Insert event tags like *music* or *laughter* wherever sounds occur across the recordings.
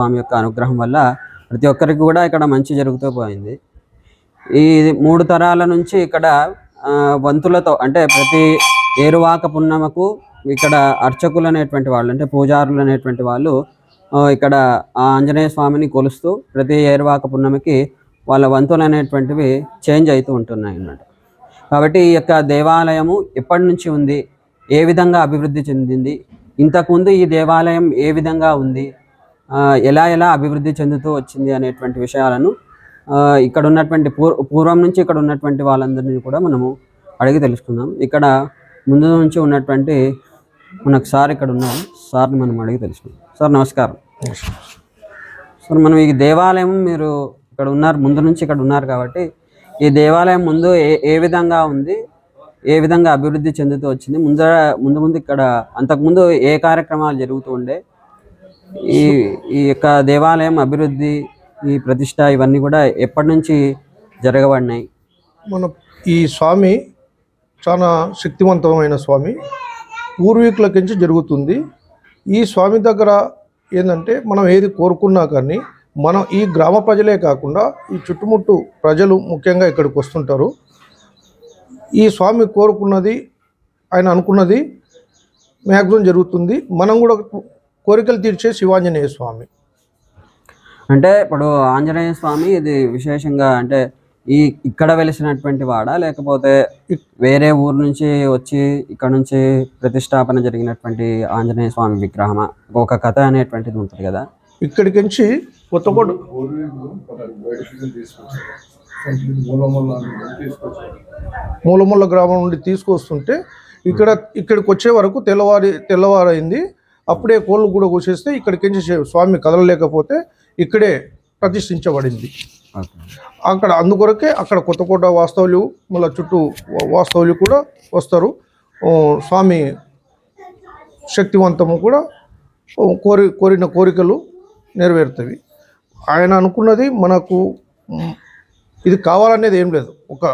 స్వామి యొక్క అనుగ్రహం వల్ల ప్రతి ఒక్కరికి కూడా ఇక్కడ మంచి జరుగుతూ పోయింది. ఈ మూడు తరాల నుంచి ఇక్కడ ఆ, వంతులతో అంటే ప్రతి ఏరువాక పున్నమకు ఇక్కడ అర్చకులు అనేటువంటి వాళ్ళు అంటే పూజారులు అనేటువంటి వాళ్ళు ఇక్కడ ఆ ఆంజనేయ స్వామిని కొలుస్తూ ప్రతి ఏరువాక పున్నమికి వాళ్ళ వంతులు అనేటువంటివి చేంజ్ అవుతూ ఉంటున్నాయి అన్నమాట. కాబట్టి ఈ యొక్క దేవాలయము ఎప్పటి నుంచి ఉంది? ఏ విధంగా అభివృద్ధి చెందింది? ఇంతకుముందు ఈ దేవాలయం ఏ విధంగా ఉంది? ఎలా ఎలా అభివృద్ధి చెందుతూ వచ్చింది అనేటువంటి విషయాలను ఇక్కడ ఉన్నటువంటి పూర్వ పూర్వం నుంచి ఇక్కడ ఉన్నటువంటి వాళ్ళందరినీ కూడా మనము అడిగి తెలుసుకుందాం. ఇక్కడ ముందు నుంచి ఉన్నటువంటి మనకు సార్ ఇక్కడ ఉన్నారు. సార్ని మనం అడిగి తెలుసుకుందాం. సార్ నమస్కారం. సార్ మనం ఈ దేవాలయం మీరు ఇక్కడ ఉన్నారు ముందు నుంచి ఇక్కడ ఉన్నారు కాబట్టి ఈ దేవాలయం ముందు ఏ ఏ విధంగా ఉంది ఏ విధంగా అభివృద్ధి చెందుతూ వచ్చింది ముందర ముందు ముందు ఇక్కడ అంతకుముందు ఏ కార్యక్రమాలు జరుగుతూ ఉండే ఈ ఈ యొక్క దేవాలయం అభివృద్ధి ఈ ప్రతిష్ట ఇవన్నీ కూడా ఎప్పటి నుంచి జరగబడినాయి? మన ఈ స్వామి చాలా శక్తివంతమైన స్వామి. పూర్వీకుల పూర్వీకులకించి జరుగుతుంది. ఈ స్వామి దగ్గర ఏంటంటే మనం ఏది కోరుకున్నా కానీ మనం ఈ గ్రామ ప్రజలే కాకుండా ఈ చుట్టుముట్టు ప్రజలు ముఖ్యంగా ఇక్కడికి వస్తుంటారు. ఈ స్వామి కోరుకున్నది ఆయన అనుకున్నది మ్యాక్సిమం జరుగుతుంది. మనం కూడా కోరికలు తీర్చే శివాంజనేయ స్వామి. అంటే ఇప్పుడు ఆంజనేయ స్వామి ఇది విశేషంగా అంటే ఈ ఇక్కడ వెలిసినటువంటి వాడా? లేకపోతే వేరే ఊరు నుంచి వచ్చి ఇక్కడ నుంచి ప్రతిష్టాపన జరిగినటువంటి ఆంజనేయ స్వామి విగ్రహమా? ఒక కథ అనేటువంటిది ఉంటుంది కదా. ఇక్కడికించి కొత్తకోట మూలముల్ల గ్రామం నుండి తీసుకొస్తుంటే ఇక్కడ ఇక్కడికి వచ్చే వరకు తెల్లవారి తెల్లవారైంది. అప్పుడే కోళ్ళు కూడా కోసేస్తే ఇక్కడికించి స్వామి కదలలేకపోతే ఇక్కడే ప్రతిష్ఠించబడింది. అక్కడ అందుకొరకే అక్కడ కొత్తకోట వాస్తవులు మళ్ళీ చుట్టూ వాస్తవులు కూడా వస్తారు. స్వామి శక్తివంతము కూడా కోరి కోరిన కోరికలు నెరవేరుతాయి. ఆయన అనుకున్నది మనకు ఇది కావాలనేది ఏం లేదు. ఒక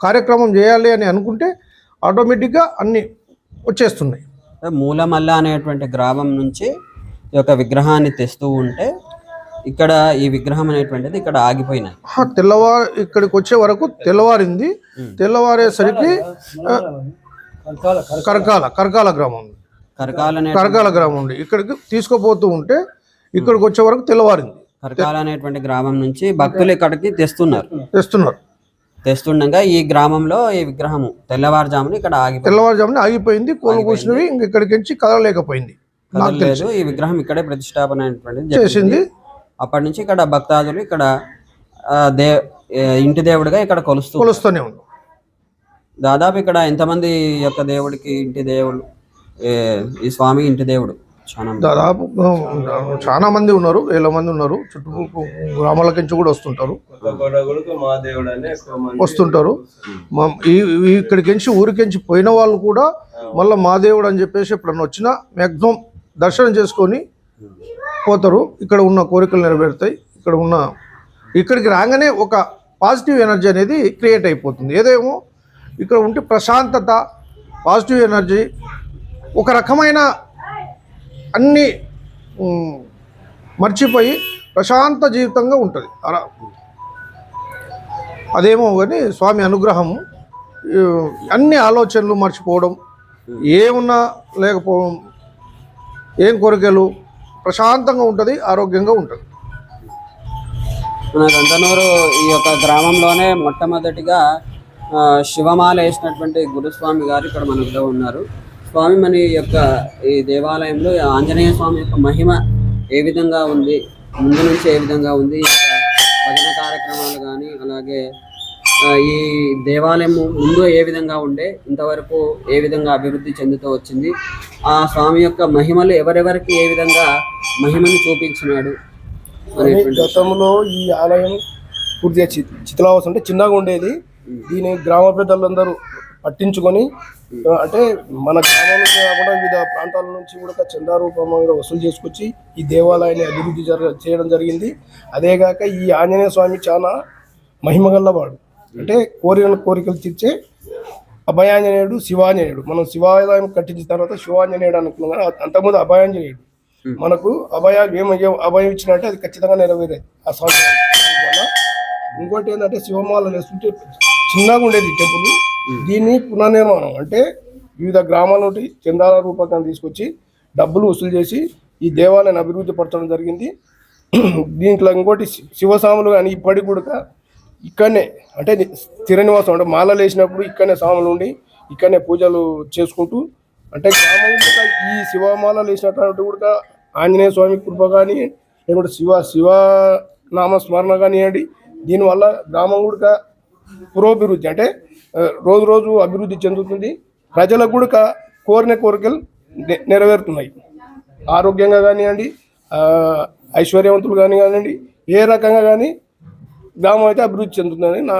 కార్యక్రమం చేయాలి అని అనుకుంటే ఆటోమేటిక్గా అన్నీ వచ్చేస్తున్నాయి. మూలమల్ల అనేటువంటి గ్రామం నుంచి ఈ యొక్క విగ్రహాన్ని తెస్తూ ఉంటే ఇక్కడ ఈ విగ్రహం అనేటువంటిది ఇక్కడ ఆగిపోయినాయి. తెల్లవారు ఇక్కడికి వచ్చే వరకు తెల్లవారింది. తెల్లవారేసరికి కరకాల కరకాల గ్రామం కరకాల అనే కరకాల గ్రామం ఉంది. ఇక్కడికి తీసుకుపోతూ ఉంటే ఇక్కడికి వచ్చే వరకు తెల్లవారింది. కరకాల అనేటువంటి గ్రామం నుంచి భక్తులు ఇక్కడికి తెస్తున్నారు. తెస్తున్నారు. తెస్తుండగా ఈ గ్రామంలో ఈ విగ్రహము తెల్లవారుజామున ఇక్కడ ఆగిపోయింది తెల్లవారుజామున ఆగిపోయింది కోళ్ళు కూసినవి ఇంక ఇక్కడికి నుంచి కదలలేకపోయింది. కదలలేదు. ఈ విగ్రహం ఇక్కడే ప్రతిష్టాపన. చేసింది. అప్పటి నుంచి ఇక్కడ భక్తాదులు ఇక్కడ ఆ, దే ఇంటి దేవుడిగా ఇక్కడ కొలుస్తూ కొలుస్తూనే ఉంది దాదాపు ఇక్కడ ఎంతమంది యొక్క దేవుడికి ఇంటి దేవుడు ఈ స్వామి ఇంటి దేవుడు. దాదాపు చాలా మంది ఉన్నారు వేల మంది ఉన్నారు. చుట్టుపక్కల గ్రామాల నుంచి కూడా వస్తుంటారు. మా దేవుడు అని ఎక్కువ మంది వస్తుంటారు. మా- ఈ ఈ ఇక్కడికి నుంచి ఊరికించి పోయిన వాళ్ళు కూడా మళ్ళీ మా దేవుడు అని చెప్పేసి ఎప్పుడన్నా వచ్చినా మ్యాక్సిమం దర్శనం చేసుకొని పోతారు. ఇక్కడ ఉన్న కోరికలు నెరవేరుతాయి. ఇక్కడ ఉన్న ఇక్కడికి రాగానే ఒక పాజిటివ్ ఎనర్జీ అనేది క్రియేట్ అయిపోతుంది. ఏదేమో ఇక్కడ ఉంటే ప్రశాంతత పాజిటివ్ ఎనర్జీ ఒక రకమైన అన్నీ మర్చిపోయి ప్రశాంత జీవితంగా ఉంటుంది. అలా. అదేమో కానీ స్వామి అనుగ్రహం అన్ని ఆలోచనలు మర్చిపోవడం ఏమున్నా లేకపోవడం ఏం కోరికలు ప్రశాంతంగా ఉంటుంది ఆరోగ్యంగా ఉంటుంది. మన ఈ యొక్క గ్రామంలోనే మొట్టమొదటిగా శివమాల వేసినటువంటి గురుస్వామి గారు ఇక్కడ మనలో ఉన్నారు. స్వామి మన యొక్క ఈ దేవాలయంలో ఆంజనేయ స్వామి యొక్క మహిమ ఏ విధంగా ఉంది? ముందు నుంచి ఏ విధంగా ఉంది? భజన కార్యక్రమాలు కానీ అలాగే ఈ దేవాలయం ముందు ఏ విధంగా ఉండే ఇంతవరకు ఏ విధంగా అభివృద్ధి చెందుతూ వచ్చింది? ఆ స్వామి యొక్క మహిమలు ఎవరెవరికి ఏ విధంగా మహిమను చూపించినాడు? గతంలో ఈ ఆలయం పూర్తిగా చి చిత్లావసం అంటే చిన్నగా ఉండేది. దీని గ్రామ పెద్దలందరూ పట్టించుకొని అంటే మన గ్రామానికి కాకుండా వివిధ ప్రాంతాల నుంచి కూడా చందా రూపంగా వసూలు చేసుకొచ్చి ఈ దేవాలయాన్ని అభివృద్ధి జర చేయడం జరిగింది. అదేగాక ఈ ఆంజనేయ స్వామి చాలా మహిమగల్లవాడు అంటే కోరిన కోరికలు తీర్చే అభయాంజనేయుడు శివాంజనేయుడు. మనం శివాలయం కట్టించిన తర్వాత శివాంజనేయుడు అనుకున్నాం కానీ అంతకుముందు అభయాంజనేయుడు. మనకు అభయాలు ఏం ఏం అభయం ఇచ్చినట్టే అది ఖచ్చితంగా నెరవేరే ఆ స్వామి వల్ల. ఇంకోటి ఏంటంటే శివమాల వేస్తుంటే చిన్నగా ఉండేది టెంపుల్. దీన్ని పునర్నిర్మాణం అంటే వివిధ గ్రామాల నుండి చందాల రూపకాన్ని తీసుకొచ్చి డబ్బులు వసూలు చేసి ఈ దేవాలయాన్ని అభివృద్ధి పరచడం జరిగింది. *clears throat* దీంట్లో ఇంకోటి శివస్వాములు కానీ ఇప్పటికి కూడా ఇక్కడనే అంటే స్థిర నివాసం అంటే మాలలు వేసినప్పుడు ఇక్కడనే స్వాములు ఉండి ఇక్కడనే పూజలు చేసుకుంటూ అంటే గ్రామం ఈ శివమాలలు వేసినటువంటి కూడా ఆంజనేయ స్వామి కృప కానీ లేకుంటే శివ శివ నామ స్మరణ కానివ్వండి దీనివల్ల గ్రామం కూడా పురోభివృద్ధి అంటే రోజు రోజు అభివృద్ధి చెందుతుంది. ప్రజలకు కూడా కోరిన కోరికలు నెరవేరుతున్నాయి. ఆరోగ్యంగా కానివ్వండి ఐశ్వర్యవంతులు కానీ కానివ్వండి ఏ రకంగా కానీ గ్రామం అయితే అభివృద్ధి చెందుతుందని నా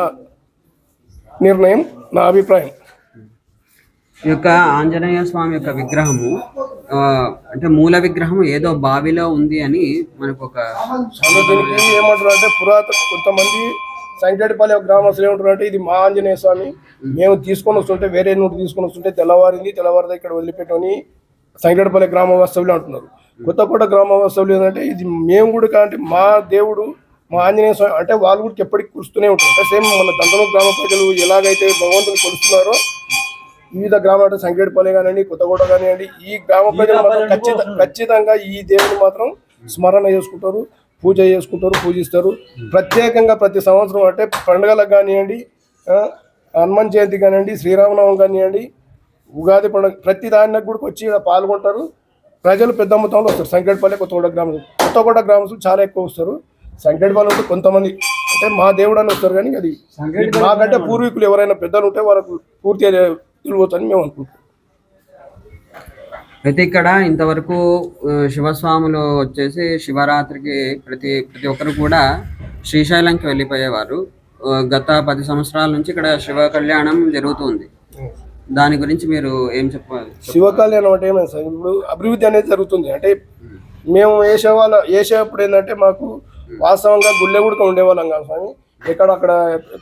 నిర్ణయం నా అభిప్రాయం. ఈ యొక్క ఆంజనేయ స్వామి యొక్క విగ్రహము అంటే మూల విగ్రహం ఏదో బావిలో ఉంది అని మనకు ఒక ఏమంటారు అంటే పురాతన కొంతమంది సంకటపల్లి గ్రామస్తులు ఏమంటారు అంటే ఇది మా ఆంజనేయ స్వామి. మేము తీసుకొని వస్తుంటే వేరే నుండి తీసుకొని వస్తుంటే తెల్లవారింది తెల్లవారిదా ఇక్కడ వదిలిపెట్టని సంకటపల్లి గ్రామ వాస్తవులు అంటున్నారు. కొత్తకోట గ్రామ వాస్తవులు ఏంటంటే ఇది మేము కూడా అంటే మా దేవుడు మా ఆంజనేయ స్వామి అంటే వాళ్ళు కూడా ఎప్పటికి కురుస్తూనే ఉంటారు. అంటే సేమ్ మన దంతమ గ్రామ ప్రజలు ఎలాగైతే భగవంతుని కొలుస్తున్నారో వివిధ గ్రామాలు అంటే సంకేటపల్లి కానివ్వండి కొత్తగూడ కానివ్వండి ఈ గ్రామ ప్రజలు మాత్రం ఖచ్చిత ఖచ్చితంగా ఈ దేవుని మాత్రం స్మరణ చేసుకుంటారు. పూజ చేసుకుంటారు పూజిస్తారు. ప్రత్యేకంగా ప్రతి సంవత్సరం అంటే పండుగలకు కానివ్వండి హనుమాన్ జయంతి కానివ్వండి శ్రీరామనవం కానివ్వండి ఉగాది పండుగ ప్రతి దానికి కూడా వచ్చి పాల్గొంటారు. ప్రజలు పెద్ద మొత్తంలో వస్తారు. సంకేటపల్లి కొత్తగూడ గ్రామం కొత్తగూడ గ్రామస్తులు చాలా ఎక్కువ వస్తారు. సంకేటపల్లి ఉంటే కొంతమంది అంటే మా దేవుడు అని వస్తారు కానీ అది మాకంటే పూర్వీకులు ఎవరైనా పెద్దలు ఉంటే వాళ్ళకు పూర్తిగా తెలియవచ్చని మేము అనుకుంటాం అయితే ఇక్కడ ఇంతవరకు శివస్వాములు వచ్చేసి శివరాత్రికి ప్రతి ప్రతి ఒక్కరు కూడా శ్రీశైలంకి వెళ్ళిపోయేవారు. గత పది సంవత్సరాల నుంచి ఇక్కడ శివ కళ్యాణం జరుగుతుంది. దాని గురించి మీరు ఏం చెప్పాలి? శివ కళ్యాణం అంటే సార్? ఇప్పుడు అభివృద్ధి అనేది జరుగుతుంది. అంటే మేము వేసే వాళ్ళ వేసేటప్పుడు ఏంటంటే మాకు వాస్తవంగా గుళ్ళె కూడా ఉండేవాళ్ళం కాదు స్వామి. ఎక్కడ అక్కడ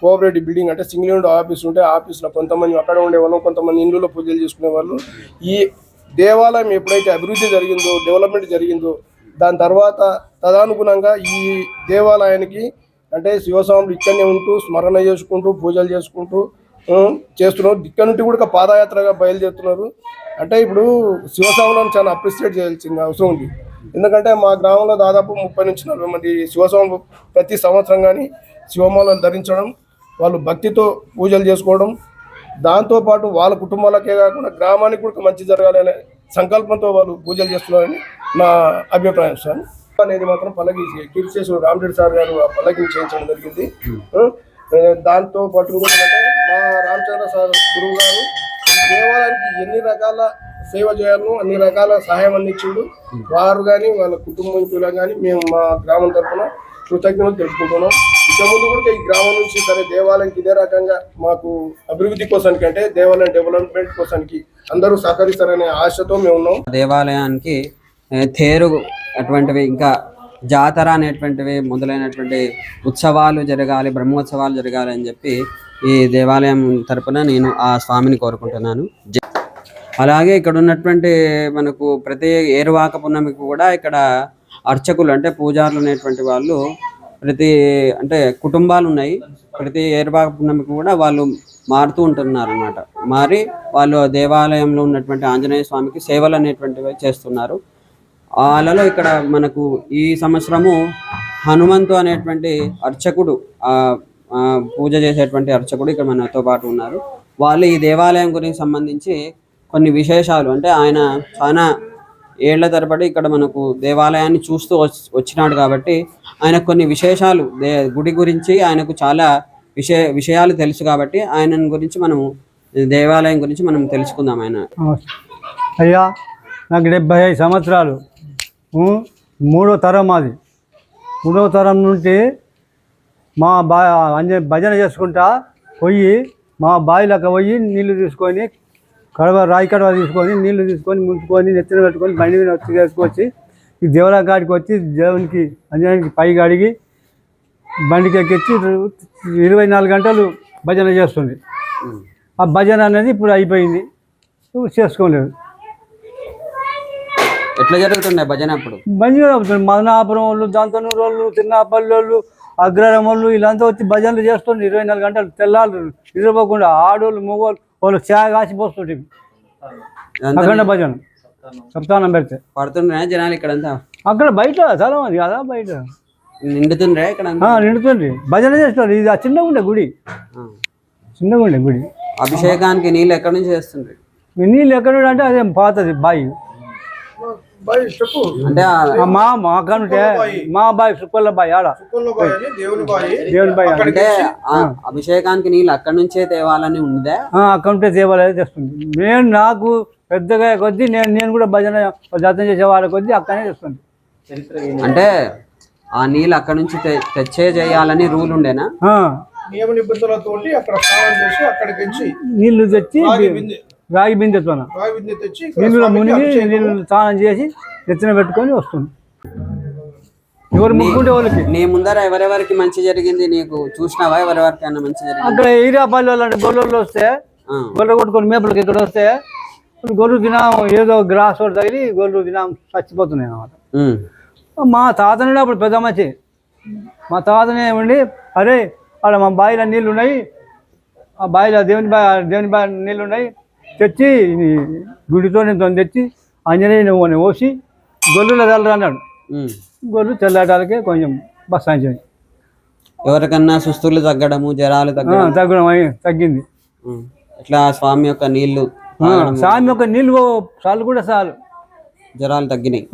కోఆపరేటివ్ బిల్డింగ్ అంటే సింగిల్ విండో ఆఫీస్ ఉంటే ఆఫీస్లో కొంతమంది అక్కడ ఉండేవాళ్ళం కొంతమంది ఇండ్లలో పూజలు చేసుకునేవాళ్ళు. ఈ దేవాలయం ఎప్పుడైతే అభివృద్ధి జరిగిందో డెవలప్మెంట్ జరిగిందో దాని తర్వాత తదనుగుణంగా ఈ దేవాలయానికి అంటే శివస్వాములు ఇక్కడనే ఉంటూ స్మరణ చేసుకుంటూ పూజలు చేసుకుంటూ చేస్తున్నారు. ఇక్కడ నుండి కూడా పాదయాత్రగా బయలుదేరుతున్నారు. అంటే ఇప్పుడు శివస్వాములను చాలా అప్రిషియేట్ చేయాల్సిన అవసరం ఉంది. ఎందుకంటే మా గ్రామంలో దాదాపు ముప్పై నుంచి నలభై మంది శివస్వాములు ప్రతి సంవత్సరం కానీ శివమాలను ధరించడం వాళ్ళు భక్తితో పూజలు చేసుకోవడం దాంతోపాటు వాళ్ళ కుటుంబాలకే కాకుండా గ్రామానికి కూడా మంచి జరగాలనే సంకల్పంతో వాళ్ళు పూజలు చేస్తున్నారని నా అభిప్రాయం సార్. అనేది మాత్రం పల్లకి కీర్తిశేషుడు రామరెడ్డి సార్ గారు ఆ పల్లకిని చేయించడం జరిగింది. ఆ, దాంతో పాటు మా రామచంద్ర సార్ గురువు గారు దేవాలయానికి ఎన్ని రకాల సేవ చేయాలను అన్ని రకాల సహాయం అందించిండు. వారు కానీ వాళ్ళ కుటుంబీకులు కానీ మేము మా గ్రామం తరఫున కృతజ్ఞతలు తెలుపుకుంటున్నాం. ఇంతకుముందు కూడా ఈ గ్రామం నుంచి సరే దేవాలయంకి ఇదే రకంగా మాకు అభివృద్ధి కోసానికి అంటే దేవాలయం డెవలప్మెంట్ కోసానికి అందరూ సహకరిస్తారనే ఆశతో మేము ఉన్నాం. దేవాలయానికి తేరు అటువంటివి ఇంకా జాతర అనేటువంటివి మొదలైనటువంటి ఉత్సవాలు జరగాలి బ్రహ్మోత్సవాలు జరగాలి అని చెప్పి ఈ దేవాలయం తరపున నేను ఆ స్వామిని కోరుకుంటున్నాను. అలాగే ఇక్కడ ఉన్నటువంటి మనకు ప్రతి ఏరువాక పున్నమికి కూడా ఇక్కడ అర్చకులు అంటే పూజారులు అనేటువంటి వాళ్ళు ప్రతి అంటే కుటుంబాలు ఉన్నాయి ప్రతి ఏరువాక కూడా వాళ్ళు మారుతూ ఉంటున్నారు అనమాట మారి వాళ్ళు దేవాలయంలో ఉన్నటువంటి ఆంజనేయ స్వామికి సేవలు అనేటువంటివి చేస్తున్నారు. వాళ్ళలో ఇక్కడ మనకు ఈ సంవత్సరము హనుమంతు అనేటువంటి అర్చకుడు పూజ చేసేటువంటి అర్చకుడు ఇక్కడ మనతో పాటు ఉన్నారు. వాళ్ళు ఈ దేవాలయం గురించి సంబంధించి కొన్ని విశేషాలు అంటే ఆయన చాలా ఏళ్ళ తరబడి ఇక్కడ మనకు దేవాలయాన్ని చూస్తూ వచ్చినాడు కాబట్టి ఆయన కొన్ని విశేషాలు దే గుడి గురించి ఆయనకు చాలా విషయ విషయాలు తెలుసు కాబట్టి ఆయన గురించి మనము దేవాలయం గురించి మనం తెలుసుకుందాం ఆయన. అయ్యా నాకు డెబ్భై ఐదు సంవత్సరాలు. మూడో తరం అది మూడో తరం నుండి మా బా భజన చేసుకుంటా పోయి మా బావిలోకి పోయి నీళ్ళు తీసుకొని కడవ రాయి కడవ తీసుకొని నీళ్ళు తీసుకొని ముంచుకొని నెత్తిన పెట్టుకొని బండి మీద వచ్చి తీసుకొచ్చి ఈ దేవరా కాడికి వచ్చి దేవునికి అంజనానికి పైకి అడిగి బండికి ఎక్కించి ఇరవై నాలుగు గంటలు భజన చేస్తుంది. ఆ భజన అనేది ఇప్పుడు అయిపోయింది. ఇప్పుడు చేసుకోలేదు. ఎట్లా జరుగుతుండే భజన అప్పుడు? మంచిగా అవుతుంది మదనాపురం వాళ్ళు దంతనూరు వాళ్ళు తిన్నాపల్లి వాళ్ళు అగ్రహారం వాళ్ళు వీళ్ళంతా వచ్చి భజనలు చేస్తుండ్రు ఇరవై నాలుగు గంటలు తెల్లారు నిద్రపోకుండా ఆడోళ్ళు మగవాళ్ళు వాళ్ళు చాయ్ కాసి పోస్తుంటే. అఖండ భజన. సప్తానం పెడితే. పడుతుండే జనాలు ఇక్కడంతా? అక్కడ బయట చాలా మంది కదా బయట. నిండుతుండ్రే ఇక్కడ నిండుతుంది. భజన చేస్తారు. ఇది ఆ చిన్నగా ఉండే గుడి. చిన్నగా ఉండే గుడి. అభిషేకానికి నీళ్ళు ఎక్కడి నుంచి చేస్తుండ్రు? నీళ్ళు ఎక్కడ అంటే అదే పాతది బాయి. అంటే మా మా కంటే మా బాయి బాయి ఆడ. దేవుని బాయ్. అంటే ఆ అభిషేకానికి నీళ్ళు అక్కడి నుంచే తేవాలని ఉందే? ఆ, అక్కడుంటే దేవాలయం తెస్తుంది నేను నాకు పెద్దగా కొద్దీ నేను నేను కూడా భజన జతం చేసే వాళ్ళ కొద్దీ అక్కడనే తెస్తుంది అంటే ఆ నీళ్ళు అక్కడి నుంచి తెచ్చే చేయాలని రూల్ ఉండేనా? ఆ, నియమ నిబంధనలతోటి అక్కడ స్నానం చేసి అక్కడికి వచ్చి నీళ్ళు తెచ్చి రాగి బిందె నీళ్ళు మునిగి స్నానం చేసి ఎత్తున పెట్టుకొని వస్తుంది. ఎవరు ముక్కుంటే వాళ్ళకి? నీ ముందర ఎవరెవరికి మంచి జరిగింది నీకు చూసినావా? ఎవరెవరికైనా మంచి జరిగింది? అక్కడ ఈరాపల్లి వాళ్ళు అంటే గొర్రెలు వస్తే. గొర్రె కొట్టుకొని మేపలకి ఇక్కడ వస్తే ఇప్పుడు గొర్రె తినాం ఏదో గ్రాస్ ఒకటి తగిలి గొర్రెలు తినాం చచ్చిపోతున్నాయి అన్నమాట. ఉమ్. మా తాతనే అప్పుడు పెద్ద మంచి మా తాతనే ఉండి అరే ఆడ మా బావిలో నీళ్ళు ఉన్నాయి ఆ బావిలో దేవుని బా దేవుని బా నీళ్ళు ఉన్నాయి తెచ్చి గుడితో నేను తెచ్చి ఆంజనేయ నువ్వు పోసి గొల్లులో తెల్లరా అన్నాడు. గొల్లు తెల్లటాలకే కొంచెం బస్సాయించాయి ఎవరికన్నా సుస్తులు తగ్గడము జ్వరాలు తగ్గడం తగ్గడం తగ్గింది. ఇట్లా స్వామి యొక్క నీళ్ళు స్వామి యొక్క నీళ్ళు చాలు కూడా చాలు. జ్వరాలు తగ్గినాయి.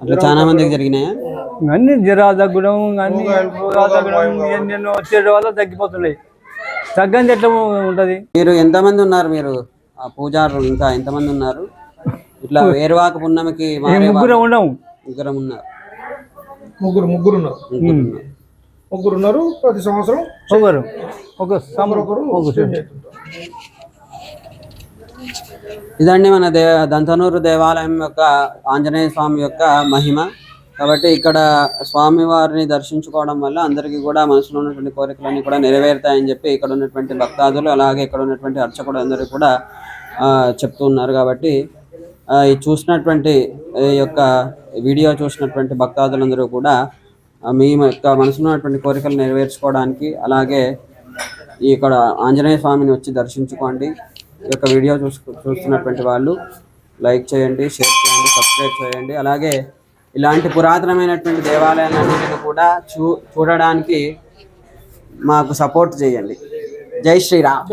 అట్లా చాలా మందికి జరిగినాయా? అన్ని జ్వరాలు తగ్గడం అన్ని తగ్గడం ఎన్నెన్నో వచ్చే వల్ల తగ్గిపోతున్నాయి. తగ్గంది ఎట్లా ఉంటుంది? మీరు ఎంతమంది ఉన్నారు మీరు? ఆ పూజారులు ఇంకా ఎంతమంది ఉన్నారు? ఇట్లా వేరువాక పున్నమికి మారే ముగ్గురు ఉండము ముగ్గురం ఉన్నారు. ముగ్గురు ముగ్గురు ఉన్నారు. ముగ్గురు ఉన్నారు. ముగ్గురు ఉన్నారు ప్రతి సంవత్సరం ఒకరు. ఒక చేంజ్ అవుతుంటారు. ఇదండి మన దే దంతనూరు దేవాలయం యొక్క ఆంజనేయ స్వామి యొక్క మహిమ. కాబట్టి ఇక్కడ స్వామి వారిని దర్శించుకోవడం వల్ల అందరికీ కూడా మనసులో ఉన్నటువంటి కోరికలన్నీ కూడా నెరవేరుతాయని చెప్పి ఇక్కడ ఉన్నటువంటి భక్తాదులు అలాగే ఇక్కడ ఉన్నటువంటి అర్చకుడు అందరూ కూడా చెప్తున్నారు చెప్తూ ఉన్నారు కాబట్టి ఈ చూసినటువంటి ఈ యొక్క వీడియో చూసినటువంటి భక్తాదులందరూ కూడా మీ యొక్క మనసులో ఉన్నటువంటి కోరికలు నెరవేర్చుకోవడానికి అలాగే ఇక్కడ ఆంజనేయ స్వామిని వచ్చి దర్శించుకోండి. ఈ యొక్క వీడియో చూసు చూస్తున్నటువంటి వాళ్ళు లైక్ చేయండి షేర్ చేయండి సబ్స్క్రైబ్ చేయండి. అలాగే ఇలాంటి పురాతనమైనటువంటి దేవాలయాలన్నింటినీ కూడా చూ చూడడానికి మాకు సపోర్ట్ చేయండి. జై శ్రీరామ్.